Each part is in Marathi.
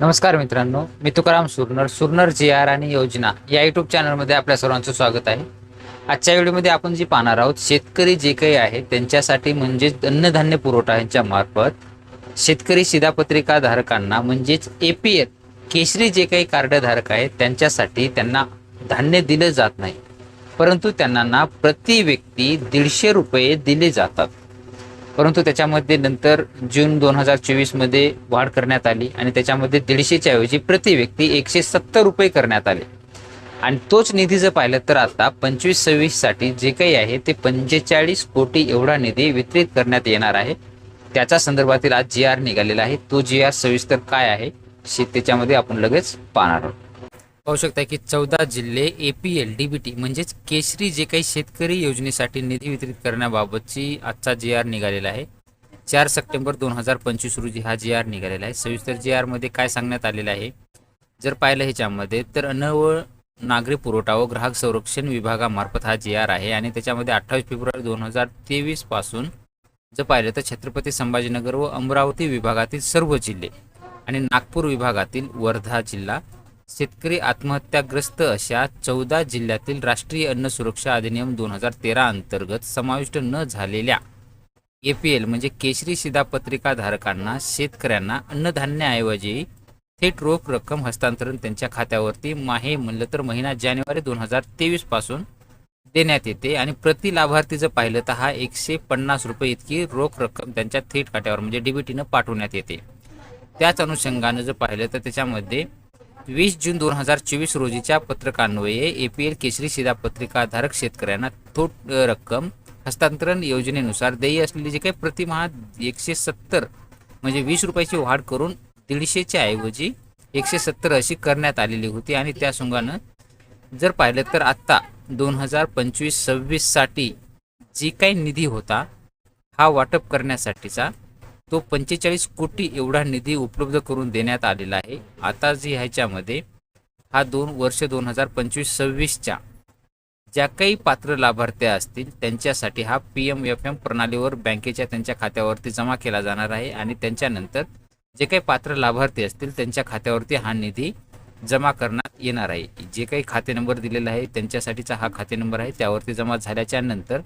नमस्कार मित्रांनो मी तुकाराम सुरनर सुरनर जी आर आणि योजना या युट्यूब चॅनलमध्ये आपल्या सर्वांचं स्वागत आहे. आजच्या व्हिडिओमध्ये आपण जी पाहणार आहोत शेतकरी जे काही आहे त्यांच्यासाठी म्हणजेच अन्नधान्य पुरवठा यांच्या मार्फत शेतकरी शिधापत्रिका धारकांना म्हणजेच ए पी एल केशरी जे काही कार्डधारक आहेत त्यांच्यासाठी त्यांना धान्य दिलं जात नाही. परंतु त्यांना प्रति व्यक्ती दीडशे रुपये दिले जातात. परंतु त्याच्यामध्ये नंतर जून दोन हजार चोवीसमध्ये वाढ करण्यात आली आणि त्याच्यामध्ये दीडशेच्या ऐवजी प्रति व्यक्ती एकशे सत्तर रुपये करण्यात आले. आणि तोच निधी जर पाहिलं तर आता पंचवीस सव्वीससाठी जे काही आहे ते पंचेचाळीस कोटी एवढा निधी वितरित करण्यात येणार आहे. त्याच्या संदर्भातील आज जी आर निघालेला आहे. तो जी आर सविस्तर काय आहे शे त्याच्यामध्ये आपण लगेच पाहणार आहोत. पाहू शकता की चौदा जिल्हे A P L D B T म्हणजेच केशरी जे काही शेतकरी योजनेसाठी निधी वितरित करण्याबाबतची आजचा जी आर निघालेला आहे. चार सप्टेंबर दोन हजार पंचवीस रोजी हा जी आर निघालेला आहे. सविस्तर जी आरमध्ये काय सांगण्यात आलेलं आहे? जर पाहिलं ह्याच्यामध्ये तर अन्न व नागरी पुरवठा व ग्राहक संरक्षण विभागामार्फत हा जी आर आहे आणि त्याच्यामध्ये अठ्ठावीस फेब्रुवारी दोन हजार तेवीसपासून जर पाहिलं तर छत्रपती संभाजीनगर व अमरावती विभागातील सर्व जिल्हे आणि नागपूर विभागातील वर्धा जिल्हा शेतकरी आत्महत्याग्रस्त अशा चौदा जिल्ह्यातील राष्ट्रीय अन्न सुरक्षा अधिनियम दोन हजार तेरा अंतर्गत समाविष्ट न झालेल्या ए पी एल म्हणजे केशरी शिधापत्रिका धारकांना शेतकऱ्यांना अन्नधान्याऐवजी थेट रोख रक्कम हस्तांतरण त्यांच्या खात्यावरती माहे म्हणलं तर महिना जानेवारी दोन हजार तेवीसपासून देण्यात येते आणि प्रति लाभार्थी जर पाहिलं तर हा एकशे पन्नास रुपये इतकी रोख रक्कम त्यांच्या थेट खात्यावर म्हणजे डीबीटीनं पाठवण्यात येते. त्याच अनुषंगानं जर पाहिलं तर त्याच्यामध्ये वीस जून दोन हजार चोवीस रोजीच्या पत्रकान्वये ए पी एल केशरी शिधापत्रिकाधारक शेतकऱ्यांना थोट रक्कम हस्तांतरण योजनेनुसार देय असलेली जे काही प्रतिमहा एकशे सत्तर म्हणजे वीस रुपयाची वाढ करून दीडशेच्या ऐवजी एकशे सत्तर अशी करण्यात आलेली होती आणि त्या संघानं जर पाहिलं तर आत्ता दोन हजार पंचवीस सव्वीससाठी जी काही निधी होता हा वाटप करण्यासाठीचा तो पंचेचाळीस कोटी एवढा निधी उपलब्ध करून देण्यात आलेला आहे. आता जी ह्याच्यामध्ये हा दोन वर्ष दोन हजार पंचवीस सव्वीसच्या ज्या काही पात्र लाभार्थ्या असतील त्यांच्यासाठी हा पी एम एफ एम प्रणालीवर बँकेच्या त्यांच्या खात्यावरती जमा केला जाणार आहे आणि त्यांच्यानंतर जे काही पात्र लाभार्थी असतील त्यांच्या खात्यावरती हा निधी जमा करण्यात येणार आहे. जे काही खाते नंबर दिलेला आहे त्यांच्यासाठीचा हा खाते नंबर आहे त्यावरती जमा झाल्याच्यानंतर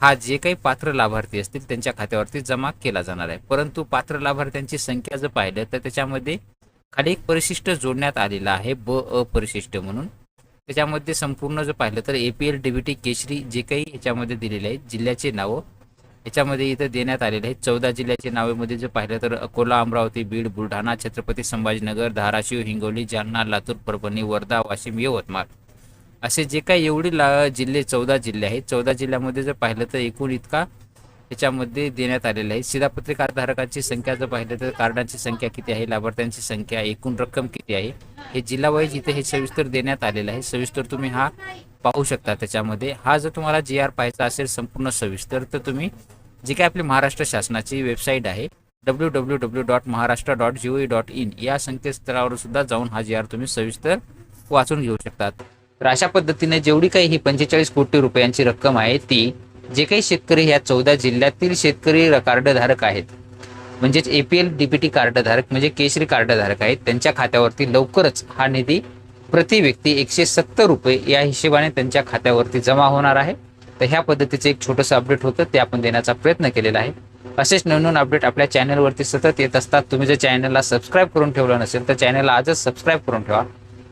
हा जे काही पात्र लाभार्थी असतील त्यांच्या खात्यावरती जमा केला जाणार आहे. परंतु पात्र लाभार्थ्यांची संख्या जर पाहिलं तर त्याच्यामध्ये खाली एक परिशिष्ट जोडण्यात आलेला आहे ब अपरिशिष्ट म्हणून. त्याच्यामध्ये संपूर्ण जर पाहिलं तर A P L D T केशरी जे काही याच्यामध्ये दिलेले आहेत जिल्ह्याचे नावं याच्यामध्ये इथं देण्यात आलेले आहेत. चौदा जिल्ह्याचे नावेमध्ये जर पाहिलं तर अकोला अमरावती बीड बुलढाणा छत्रपती संभाजीनगर धाराशिव हिंगोली जालना लातूर परभणी वर्धा वाशिम यवतमाळ. असे जे काही एवढी ला जिल्हे चौदा जिल्हे आहेत. चौदा जिल्ह्यामध्ये जर पाहिलं तर एकूण इतका याच्यामध्ये देण्यात आलेला आहे. शिधापत्रिका धारकांची संख्या जर पाहिलं तर कार्डांची संख्या किती आहे लाभार्थ्यांची संख्या एकूण रक्कम किती आहे हे जिल्हावाईज इथे हे सविस्तर देण्यात आलेलं आहे. सविस्तर तुम्ही हा पाहू शकता त्याच्यामध्ये. हा जर तुम्हाला जी आर पाहायचा असेल संपूर्ण सविस्तर तर तुम्ही जी काय आपली महाराष्ट्र शासनाची वेबसाईट आहे W W W dot Maharashtra dot GOE dot in या संकेतस्थळावर सुद्धा जाऊन हा जी आर तुम्ही सविस्तर वाचून घेऊ शकतात. तर अशा पद्धतीने जेवढी काही ही पंचेचाळीस कोटी रुपयांची रक्कम आहे ती जे काही शेतकरी ह्या चौदा जिल्ह्यातील शेतकरी र- कार्डधारक आहेत म्हणजेच A P L D P T कार्डधारक म्हणजे केशरी कार्डधारक आहेत त्यांच्या खात्यावरती लवकरच हा निधी प्रति व्यक्ती एकशे सत्तर रुपये या हिशोबाने त्यांच्या खात्यावरती जमा होणार आहे. तर ह्या पद्धतीचं एक छोटंसं अपडेट होतं ते आपण देण्याचा प्रयत्न केलेला आहे. असेच नवीन अपडेट आपल्या चॅनलवरती सतत येत असतात. तुम्ही जर चॅनलला सबस्क्राईब करून ठेवलं नसेल तर चॅनलला आजच सबस्क्राईब करून ठेवा.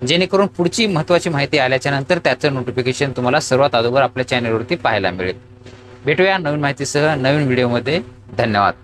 जेणेकरून पुढची महत्त्वाची माहिती आल्याच्यानंतर त्याचं नोटिफिकेशन तुम्हाला सर्वात अगोदर आपल्या चॅनलवरती पाहायला मिळेल. भेटूया नवीन माहितीसह नवीन व्हिडिओमध्ये धन्यवाद.